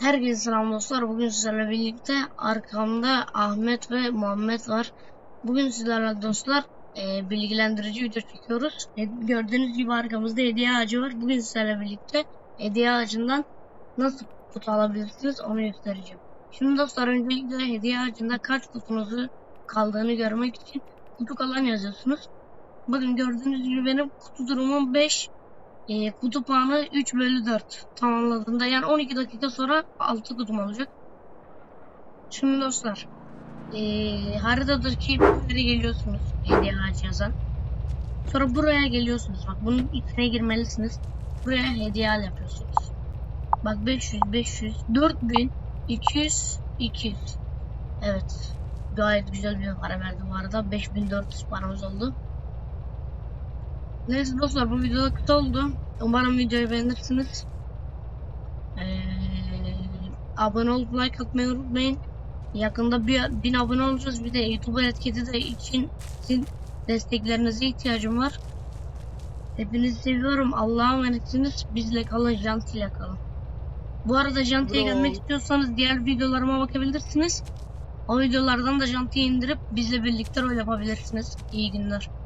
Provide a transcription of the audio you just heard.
Herkese selam dostlar. Bugün sizlerle birlikte arkamda Ahmet ve Muhammed var. Bugün sizlerle dostlar e, bilgilendirici video çekiyoruz. E, gördüğünüz gibi arkamızda hediye ağacı var. Bugün sizlerle birlikte hediye ağacından nasıl kutu alabilirsiniz onu göstereceğim. Şimdi dostlar öncelikle hediye ağacında kaç kutunuzu kaldığını görmek için kutu kalan yazıyorsunuz. Bakın gördüğünüz gibi benim kutu durumum 5. E, kutu puanı 3 bölü 4 tamamladığında yani 12 dakika sonra 6 kutum olacak. Şimdi dostlar e, haritadaki bir yere geliyorsunuz hediye ağacı yazan. Sonra buraya geliyorsunuz bak bunun içine girmelisiniz. Buraya hediye al yapıyorsunuz. Bak 500 500 4000 200 200 Evet gayet güzel bir para verdi bu arada 5400 paramız oldu. Neyse dostlar bu video kısa oldu. Umarım videoyu beğenirsiniz. Ee, abone olup like atmayı unutmayın. Yakında bir, bin abone olacağız. Bir de YouTube'a etkisi de için sizin desteklerinize ihtiyacım var. Hepinizi seviyorum. Allah'a emanetsiniz. Bizle kalın, Janti'yle kalın. Bu arada Janti'ye gelmek istiyorsanız diğer videolarıma bakabilirsiniz. O videolardan da Janti'yi indirip bizle birlikte rol yapabilirsiniz. İyi günler.